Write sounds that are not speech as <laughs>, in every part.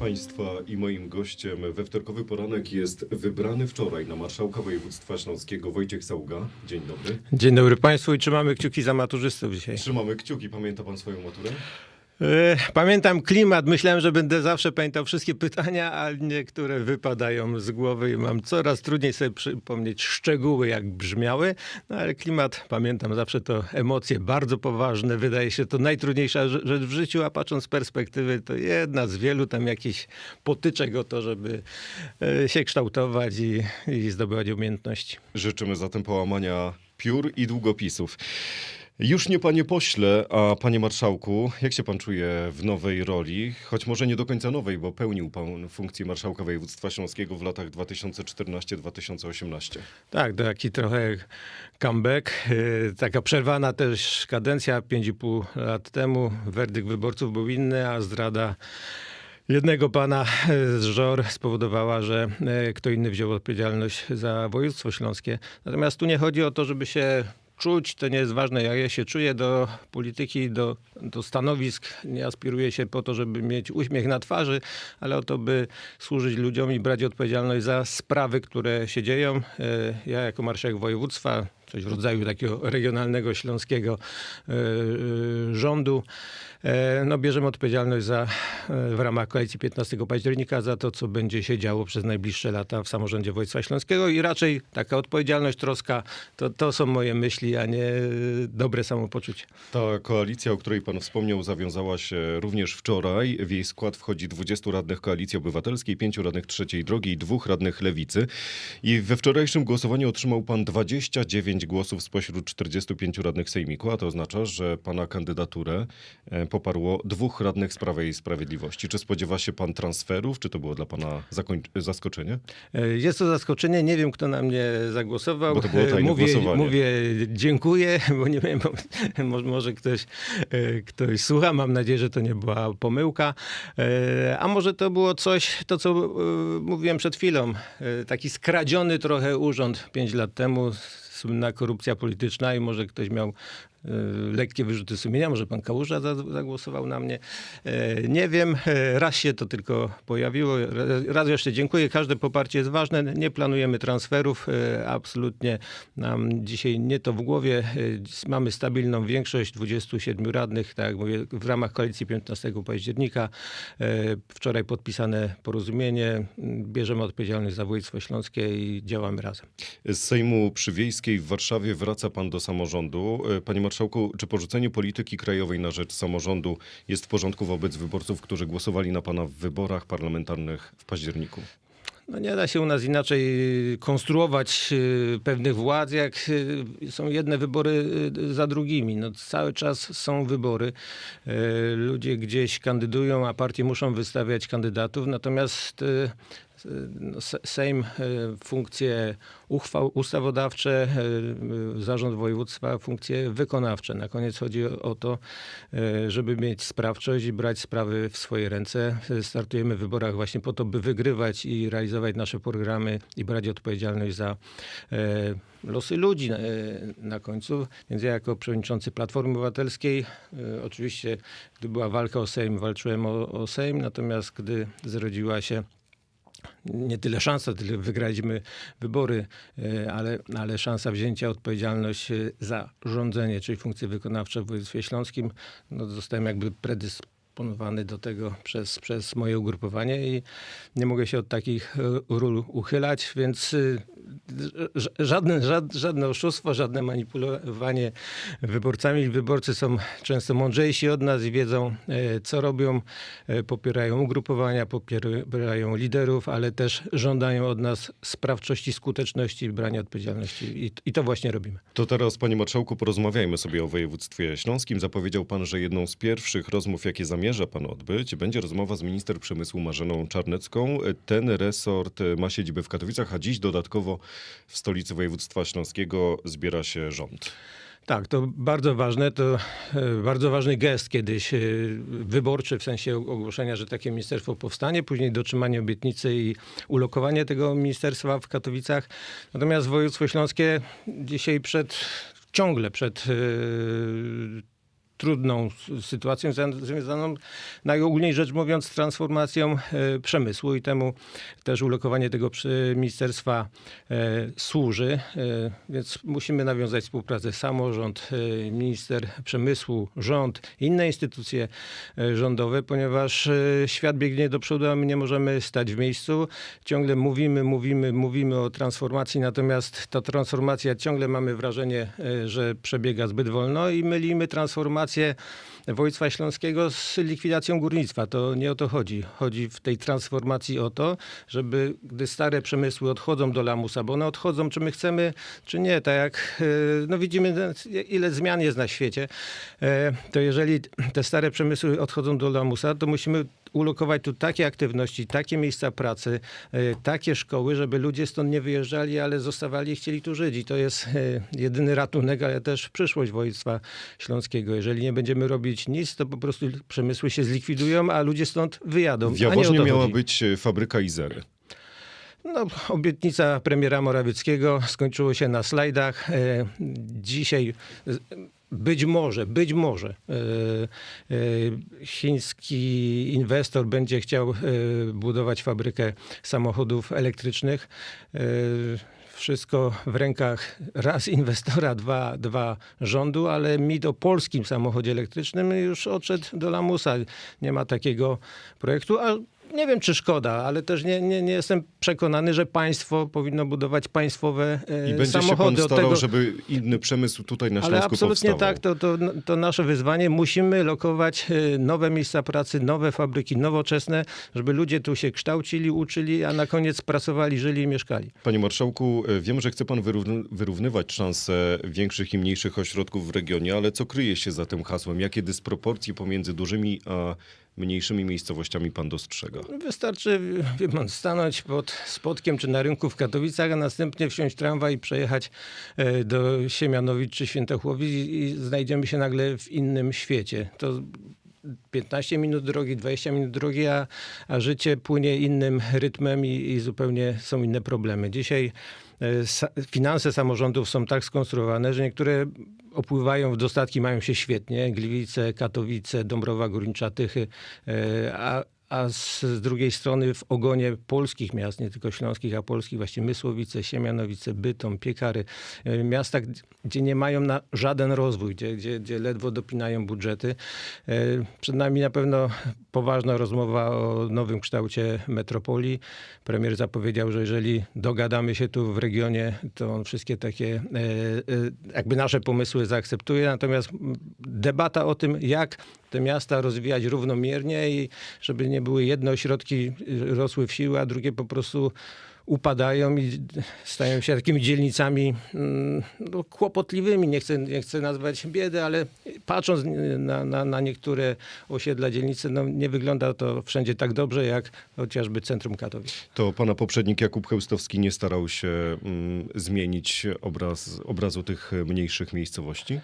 Państwa i moim gościem we wtorkowy poranek jest wybrany wczoraj na marszałka województwa śląskiego Wojciech Saługa. Dzień dobry. Dzień dobry Państwu i trzymamy kciuki za maturzystów dzisiaj. Trzymamy kciuki. Pamięta Pan swoją maturę? Pamiętam klimat, myślałem, że będę zawsze pamiętał wszystkie pytania, a niektóre wypadają z głowy i mam coraz trudniej sobie przypomnieć szczegóły, jak brzmiały, no ale klimat pamiętam zawsze to emocje bardzo poważne, wydaje się to najtrudniejsza rze- rzecz w życiu, a patrząc z perspektywy to jedna z wielu tam jakichś potyczek o to, żeby e, się kształtować i, i zdobywać umiejętności. Życzymy zatem połamania piór i długopisów. Już nie panie pośle, a panie marszałku, jak się pan czuje w nowej roli? Choć może nie do końca nowej, bo pełnił pan funkcję marszałka województwa śląskiego w latach 2014-2018. Tak, taki trochę comeback. Yy, Taka przerwana też kadencja 5,5 lat temu. Werdykt wyborców był inny, a zdrada jednego pana z żor spowodowała, że e, kto inny wziął odpowiedzialność za województwo śląskie. Natomiast tu nie chodzi o to, żeby się czuć, to nie jest ważne, jak ja się czuję do polityki, do, do stanowisk. Nie aspiruję się po to, żeby mieć uśmiech na twarzy, ale o to, by służyć ludziom i brać odpowiedzialność za sprawy, które się dzieją. E, Ja jako marszałek województwa, coś w rodzaju takiego regionalnego, śląskiego e, e, rządu, e, no, bierzemy odpowiedzialność za, w ramach koalicji 15 października za to, co będzie się działo przez najbliższe lata w samorządzie województwa śląskiego i raczej taka odpowiedzialność, troska, to, to są moje myśli, a nie dobre samopoczucie. Ta koalicja, o której pan wspomniał, zawiązała się również wczoraj. W jej skład wchodzi 20 radnych Koalicji Obywatelskiej, 5 radnych Trzeciej Drogi i dwóch radnych Lewicy. I we wczorajszym głosowaniu otrzymał pan 29 głosów spośród 45 radnych Sejmiku, a to oznacza, że pana kandydaturę e, poparło dwóch radnych z Prawa i Sprawiedliwości. Czy spodziewa się pan transferów? Czy to było dla pana zaskoczenie? E, Jest to zaskoczenie, nie wiem, kto na mnie zagłosował. Bo to było tajne E, mówię, głosowanie. Mówię dziękuję, <laughs> bo nie wiem, <laughs> może, może ktoś, ktoś słucha, mam nadzieję, że to nie była pomyłka. A może to było coś, to co mówiłem przed chwilą, taki skradziony trochę urząd pięć lat temu, słynna korupcja polityczna i może ktoś miał lekkie wyrzuty sumienia, może pan Kałuża za- zagłosował na mnie. E, Nie wiem, e, raz się to tylko pojawiło. Ra- Raz jeszcze dziękuję, każde poparcie jest ważne. Nie planujemy transferów, e, absolutnie nam dzisiaj nie to w głowie. E, Mamy stabilną większość, 27 radnych, tak jak mówię, w ramach koalicji 15 października. E, Wczoraj podpisane porozumienie, bierzemy odpowiedzialność za województwo śląskie i działamy razem. Z Sejmu Przywiejskiej w Warszawie wraca pan do samorządu. E, Panie marszałku, czy porzucenie polityki krajowej na rzecz samorządu jest w porządku wobec wyborców, którzy głosowali na pana w wyborach parlamentarnych w październiku? No nie da się u nas inaczej konstruować y, pewnych władz, jak y, są jedne wybory y, za drugimi. No, cały czas są wybory. Ludzie gdzieś kandydują, a partie muszą wystawiać kandydatów, natomiast Sejm y, funkcje uchwał ustawodawcze, y, y, zarząd województwa funkcje wykonawcze. Na koniec chodzi o to, żeby mieć sprawczość i brać sprawy w swoje ręce. Startujemy w wyborach właśnie po to, by wygrywać i realizować nasze programy i brać odpowiedzialność za losy ludzi na, końcu. Więc ja jako przewodniczący Platformy Obywatelskiej, oczywiście gdy była walka o Sejm, walczyłem o, o Sejm, natomiast gdy zrodziła się nie tyle szansa, tyle wygraliśmy wybory, e, ale, ale szansa wzięcia odpowiedzialności e, za rządzenie, czyli funkcje wykonawcze w województwie śląskim, no zostałem jakby predysponowany do tego przez, przez moje ugrupowanie i nie mogę się od takich e, ról uchylać, więc żadne, żad- żadne oszustwo, żadne manipulowanie wyborcami. Wyborcy są często mądrzejsi od nas i wiedzą, e, co robią. E, Popierają ugrupowania, popierają liderów, ale też żądają od nas sprawczości, skuteczności brania odpowiedzialności. I, to właśnie robimy. To teraz, panie marszałku, porozmawiajmy sobie o województwie śląskim. Zapowiedział pan, że jedną z pierwszych rozmów, jakie zamierza pan odbyć, będzie rozmowa z minister przemysłu Marzeną Czarnecką. Ten resort e, ma siedzibę w Katowicach, a dziś dodatkowo w stolicy województwa śląskiego zbiera się rząd. Tak, to bardzo ważne, to e, bardzo ważny gest kiedyś e, wyborczy, w sensie ogłoszenia, że takie ministerstwo powstanie, później dotrzymanie obietnicy i ulokowanie tego ministerstwa w Katowicach. Natomiast województwo śląskie dzisiaj przed, ciągle przed e, trudną sytuacją za- związaną, najogólniej rzecz mówiąc, z transformacją e, przemysłu i temu też ulokowanie tego ministerstwa e, służy, e, więc musimy nawiązać współpracę samorząd, minister przemysłu, rząd, inne instytucje rządowe, ponieważ świat biegnie do przodu, a my nie możemy stać w miejscu. Ciągle mówimy, mówimy, mówimy o transformacji, natomiast ta transformacja ciągle mamy wrażenie, że przebiega zbyt wolno i mylimy transformację województwa śląskiego z likwidacją górnictwa. To nie o to chodzi. Chodzi w tej transformacji o to, żeby gdy stare przemysły odchodzą do lamusa, bo one odchodzą, czy my chcemy, czy nie, tak jak e, no widzimy, ile zmian jest na świecie, e, to jeżeli te stare przemysły odchodzą do lamusa, to musimy ulokować tu takie aktywności, takie miejsca pracy, e, takie szkoły, żeby ludzie stąd nie wyjeżdżali, ale zostawali i chcieli tu żyć. I to jest e, jedyny ratunek, ale też przyszłość województwa śląskiego. Jeżeli nie będziemy robić nic, to po prostu przemysły się zlikwidują, a ludzie stąd wyjadą. W Jaworznie miała być e, fabryka Izery. No, obietnica premiera Morawieckiego skończyło się na slajdach. Dzisiaj być może, być może e, e, chiński inwestor będzie chciał e, budować fabrykę samochodów elektrycznych. Wszystko w rękach raz inwestora, dwa, dwa rządu, ale mit o polskim samochodzie elektrycznym już odszedł do lamusa. Nie ma takiego projektu, a nie wiem, czy szkoda, ale też nie, nie, nie jestem przekonany, że państwo powinno budować państwowe e, I będzie się pan samochody. Starał, tego- żeby inny przemysł tutaj na ale Śląsku absolutnie powstawał. tak, to, to, to nasze wyzwanie. Musimy lokować e, nowe miejsca pracy, nowe fabryki, nowoczesne, żeby ludzie tu się kształcili, uczyli, a na koniec pracowali, żyli i mieszkali. Panie marszałku, e, wiem, że chce pan wyrówny- wyrównywać szanse większych i mniejszych ośrodków w regionie, ale co kryje się za tym hasłem? Jakie dysproporcje pomiędzy dużymi a mniejszymi miejscowościami pan dostrzega? Wystarczy wie pan, stanąć pod spotkiem czy na rynku w Katowicach, a następnie wsiąść tramwaj i przejechać e, do Siemianowic czy Świętochłowic i, znajdziemy się nagle w innym świecie. To 15 minut drogi, 20 minut drogi, a, a życie płynie innym rytmem i, i zupełnie są inne problemy. Dzisiaj e, finanse samorządów są tak skonstruowane, że niektóre opływają w dostatki, mają się świetnie. Gliwice, Katowice, Dąbrowa Górnicza, Tychy, e, a a z, drugiej strony w ogonie polskich miast, nie tylko śląskich, a polskich, właśnie Mysłowice, Siemianowice, Bytom, Piekary, e, miasta, gdzie- nie mają na żaden rozwój, gdzie, gdzie, gdzie ledwo dopinają budżety. E, Przed nami na pewno poważna rozmowa o nowym kształcie metropolii. Premier zapowiedział, że jeżeli dogadamy się tu w regionie, to on wszystkie takie e, jakby nasze pomysły zaakceptuje. Natomiast debata o tym, jak te miasta rozwijać równomiernie i żeby nie były jedne ośrodki y, rosły w siłę, a drugie po prostu upadają i stają się takimi dzielnicami mm, no, kłopotliwymi. Nie chcę, nie chcę nazwać biedy, ale patrząc na, na, na niektóre osiedla, dzielnice, no, nie wygląda to wszędzie tak dobrze, jak chociażby centrum Katowic. To pana poprzednik Jakub Chełstowski nie starał się mm, zmienić obraz, obrazu tych mniejszych miejscowości?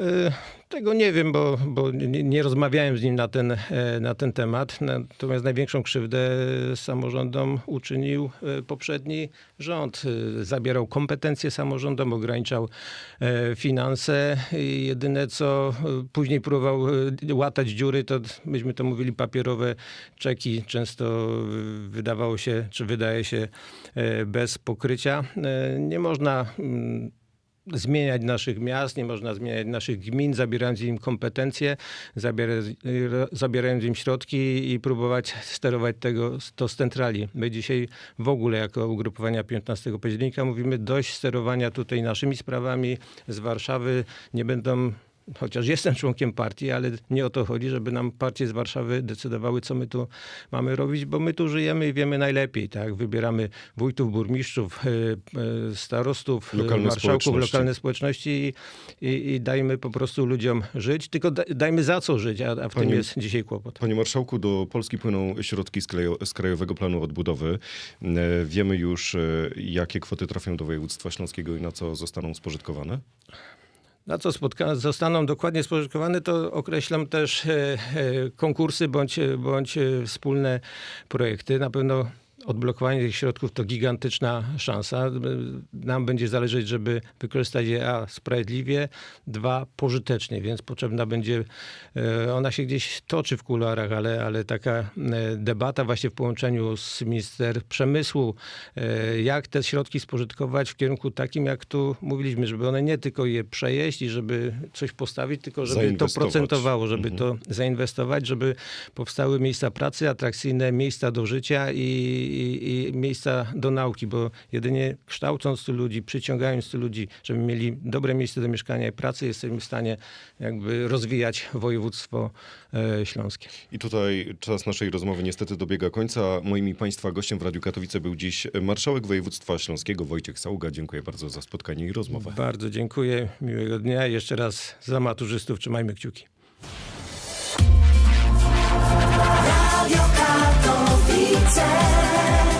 E, Tego nie wiem, bo, bo nie, rozmawiałem z nim na ten, e, na ten temat. Natomiast największą krzywdę samorządom uczynił e, poprzedni rząd. E, Zabierał kompetencje samorządom, ograniczał finanse jedyne co później próbował łatać dziury, to myśmy to mówili papierowe czeki. Często wydawało się, czy wydaje się bez pokrycia. Nie można mm, zmieniać naszych miast, nie można zmieniać naszych gmin, zabierając im kompetencje, zabierając, zabierając im środki i próbować sterować tego to z centrali. My dzisiaj w ogóle jako ugrupowania 15 października mówimy dość sterowania tutaj naszymi sprawami z Warszawy. Nie będą Chociaż jestem członkiem partii, ale nie o to chodzi, żeby nam partie z Warszawy decydowały, co my tu mamy robić, bo my tu żyjemy i wiemy najlepiej. Tak? Wybieramy wójtów, burmistrzów, e, e, starostów, e, Lokalne marszałków, społeczności. lokalne społeczności i, i, i dajmy po prostu ludziom żyć, tylko da, dajmy za co żyć, a, a w tym jest dzisiaj kłopot. Panie marszałku, do Polski płyną środki z, krajo, z Krajowego Planu Odbudowy. Wiemy już, jakie kwoty trafią do województwa śląskiego i na co zostaną spożytkowane? Na co spotka- zostaną dokładnie spożytkowane, to określam też e, e, konkursy bądź, bądź e, wspólne projekty. Na pewno odblokowanie tych środków to gigantyczna szansa. Nam będzie zależeć, żeby wykorzystać je a sprawiedliwie, dwa pożytecznie, więc potrzebna będzie, e, ona się gdzieś toczy w kuluarach, ale, ale taka e, debata właśnie w połączeniu z minister przemysłu, e, jak te środki spożytkować w kierunku takim, jak tu mówiliśmy, żeby one nie tylko je przejeść i żeby coś postawić, tylko żeby to procentowało, żeby to zainwestować, żeby powstały miejsca pracy, atrakcyjne miejsca do życia i, i, i miejsca do nauki, bo jedynie kształcąc ludzi, przyciągając ludzi, żeby mieli dobre miejsce do mieszkania i pracy, jesteśmy w stanie jakby rozwijać województwo e, śląskie. I tutaj czas naszej rozmowy niestety dobiega końca. Moimi Państwa gościem w Radiu Katowice był dziś marszałek województwa śląskiego Wojciech Saługa. Dziękuję bardzo za spotkanie i rozmowę. Bardzo dziękuję. Miłego dnia. Jeszcze raz za maturzystów trzymajmy kciuki. Radio Peter.